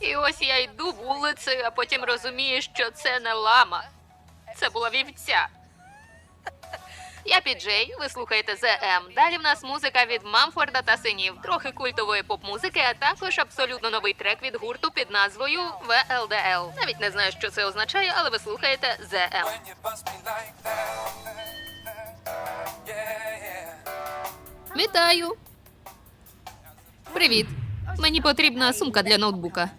ось я йду вулицею, а потім розумію, що це не лама. Це була вівця. Я піджей, ви слухаєте ЗМ. Далі в нас музика від Мамфорда та синів, трохи культової поп-музики, а також абсолютно новий трек від гурту під назвою ВЛДЛ. Навіть не знаю, що це означає, але ви слухаєте ЗМ. yeah. Вітаю. Привіт. Мені потрібна сумка для ноутбука.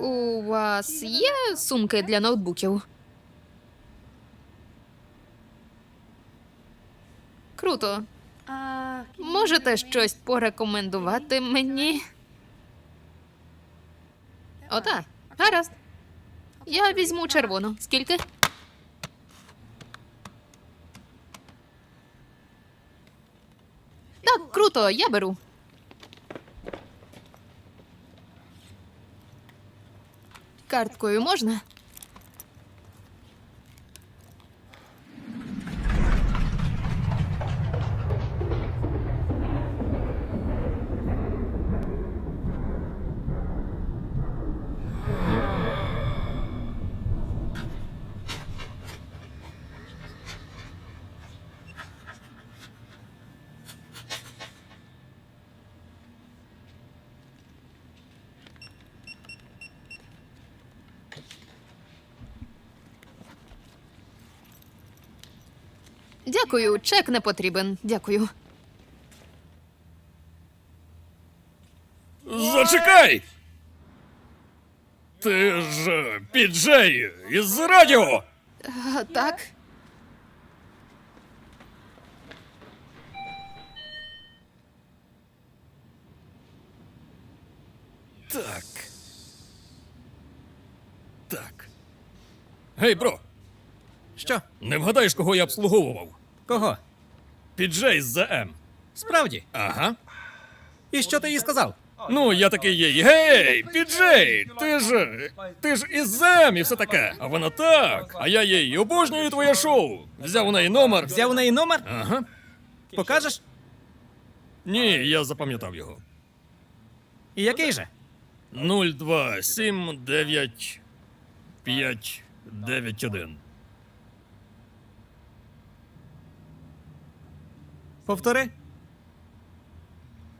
У вас є сумки для ноутбуків? Круто. Можете щось порекомендувати мені? Ота, гаразд. Я візьму червону. Скільки? Так, круто, я беру. Карткою можна? Дякую, чек не потрібен. Дякую. Зачекай! Ти ж піджей із радіо! А, так. Так. Так. Гей, бро, Що? не вгадаєш, кого я обслуговував? Кого? Піджей з ЗМ. Справді? Ага. І що ти їй сказав? Ну, я такий їй. Гей, піджей! Ти ж. Ти ж із ЗМ і все таке. А вона так. А я їй обожнюю твоє шоу. Взяв у неї номер. Взяв у неї номер? Ага. Покажеш? Ні, я запам'ятав його. І який же? 02 Повтори.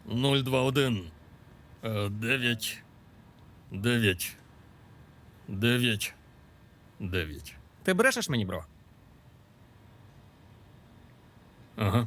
021. 9. 9. 9. 9. Ти брешеш мені, бро? Ага.